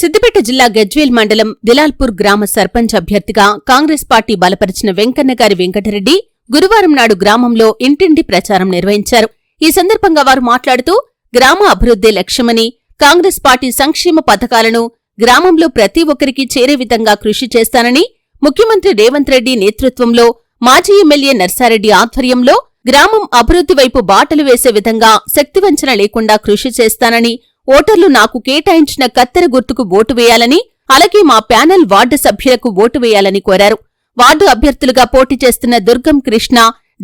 సిద్దిపేట జిల్లా గజ్వేల్ మండలం దిలాల్పూర్ గ్రామ సర్పంచ్ అభ్యర్థిగా కాంగ్రెస్ పార్టీ బలపరిచిన వెంకన్నగారి వెంకటరెడ్డి గురువారం నాడు గ్రామంలో ఇంటింటి ప్రచారం నిర్వహించారు. ఈ సందర్భంగా వారు మాట్లాడుతూ గ్రామ అభివృద్ధే లక్ష్యమని కాంగ్రెస్ పార్టీ సంక్షేమ పథకాలను గ్రామంలో ప్రతి ఒక్కరికి చేరే విధంగా కృషి చేస్తానని ముఖ్యమంత్రి రేవంత్ రెడ్డి నేతృత్వంలో మాజీ ఎమ్మెల్యే నర్సారెడ్డి ఆధ్వర్యంలో గ్రామం అభివృద్ధి వైపు బాటలు వేసే విధంగా శక్తివంచన లేకుండా కృషి చేస్తానని ఓటర్లు నాకు కేటాయించిన కత్తెర గుర్తుకు ఓటు వేయాలని అలాగే మా ప్యానెల్ వార్డు సభ్యులకు ఓటు వేయాలని కోరారు. వార్డు అభ్యర్థులుగా పోటీ చేస్తున్న దుర్గం కృష్ణ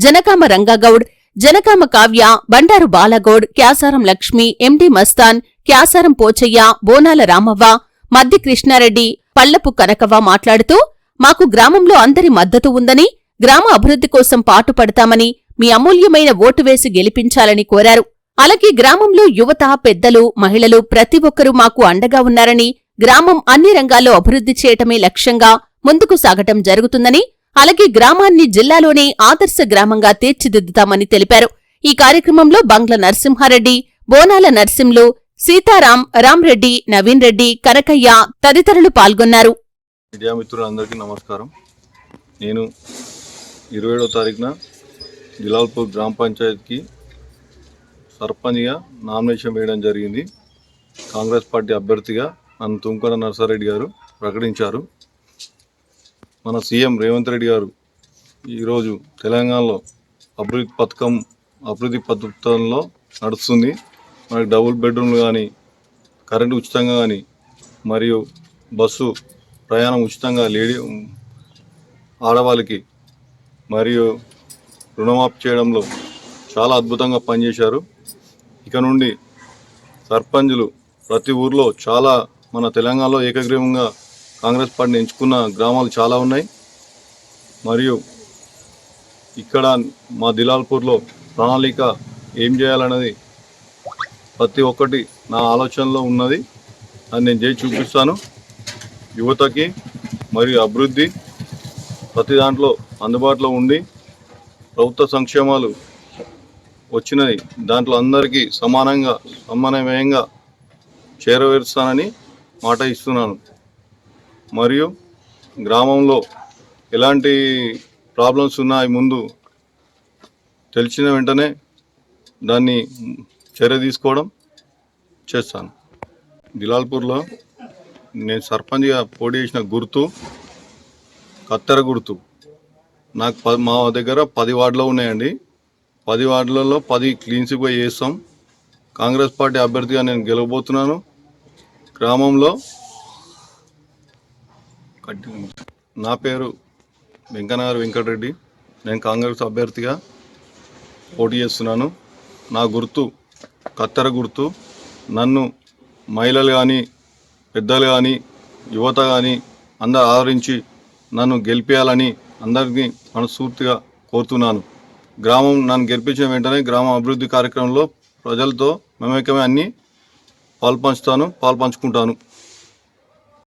జనకామ రంగాగౌడ్ జనకామ కావ్య బండారు బాలగౌడ్ క్యాసారం లక్ష్మి ఎండి మస్తాన్ క్యాసారం పోచయ్య బోనాల రామవ్వ మద్ది కృష్ణారెడ్డి పల్లపు కనకవ్వ మాట్లాడుతూ మాకు గ్రామంలో అందరి మద్దతు ఉందని గ్రామ అభివృద్ధి కోసం పాటుపడతామని మీ అమూల్యమైన ఓటు వేసి గెలిపించాలని కోరారు. అలాగే గ్రామంలో యువత పెద్దలు మహిళలు ప్రతి ఒక్కరూ మాకు అండగా ఉన్నారని గ్రామం అన్ని రంగాల్లో అభివృద్ధి చేయటమే లక్ష్యంగా ముందుకు సాగటం జరుగుతుందని అలాగే గ్రామాన్ని జిల్లాలోనే ఆదర్శ గ్రామంగా తీర్చిదిద్దుతామని తెలిపారు. ఈ కార్యక్రమంలో బంగ్ల నరసింహారెడ్డి బోనాల నర్సింలు సీతారాం రామ్రెడ్డి నవీన్ రెడ్డి కనకయ్య తదితరులు పాల్గొన్నారు. మీడియా మిత్రులందరికీ నమస్కారం. నేను ఇరవై ఏడో తారీఖున జిలాల్పూర్ గ్రామ పంచాయతీకి సర్పంచ్గా నామినేషన్ వేయడం జరిగింది. కాంగ్రెస్ పార్టీ అభ్యర్థిగా నన్ను తుంకొండ నర్సారెడ్డి గారు ప్రకటించారు. మన సీఎం రేవంత్ రెడ్డి గారు ఈరోజు తెలంగాణలో అభివృద్ధి పథకం అభివృద్ధి పథకంలో నడుస్తుంది. మనకి డబుల్ బెడ్రూమ్లు కానీ కరెంటు ఉచితంగా కానీ మరియు బస్సు ప్రయాణం ఉచితంగా లేడీ ఆడవాళ్ళకి మరియు రుణమాఫీ చేయడంలో చాలా అద్భుతంగా పనిచేశారు. ఇక నుండి సర్పంచులు ప్రతి ఊర్లో చాలా మన తెలంగాణలో ఏకగ్రీవంగా కాంగ్రెస్ పార్టీని ఎంచుకున్న గ్రామాలు చాలా ఉన్నాయి. మరియు ఇక్కడ మా దిలాల్పూర్లో ప్రణాళిక ఏం చేయాలన్నది ప్రతి ఒక్కటి నా ఆలోచనలో ఉన్నది. అని నేను చేసి చూపిస్తాను. యువతకి మరియు అభివృద్ధి ప్రతి దాంట్లో అందుబాటులో ఉండి ప్రభుత్వ సంక్షేమాలు వచ్చినది. దాంట్లో అందరికీ సమానంగా సమన్వయంగా చేరవేరుస్తానని మాట ఇస్తున్నాను. మరియు గ్రామంలో ఎలాంటి ప్రాబ్లమ్స్ ఉన్నాయి ముందు తెలిసిన వెంటనే దాన్ని చర్య తీసుకోవడం చేస్తాను. దిలాల్పూర్లో నేను సర్పంచ్గా పోటీ చేసిన గుర్తు కత్తెర గుర్తు. నాకు ప మా దగ్గర పది వార్డులో ఉన్నాయండి. పది వార్డులలో పది క్లీన్స్కి చేస్తాం. కాంగ్రెస్ పార్టీ అభ్యర్థిగా నేను గెలవబోతున్నాను. గ్రామంలో నా పేరు వెంకనగర్ వెంకటరెడ్డి. నేను కాంగ్రెస్ అభ్యర్థిగా పోటీ చేస్తున్నాను. నా గుర్తు కత్తెర గుర్తు నన్ను మహిళలు కానీ పెద్దలు కానీ యువత కానీ అందరు ఆదరించి నన్ను గెలిపించాలని అందరినీ మనస్ఫూర్తిగా కోరుతున్నాను. గ్రామం నన్ను గెలిపించిన వెంటనే గ్రామ అభివృద్ధి కార్యక్రమంలో ప్రజలతో మమేకమే అన్ని పాల్పంచుతాను పాల్పంచుకుంటాను.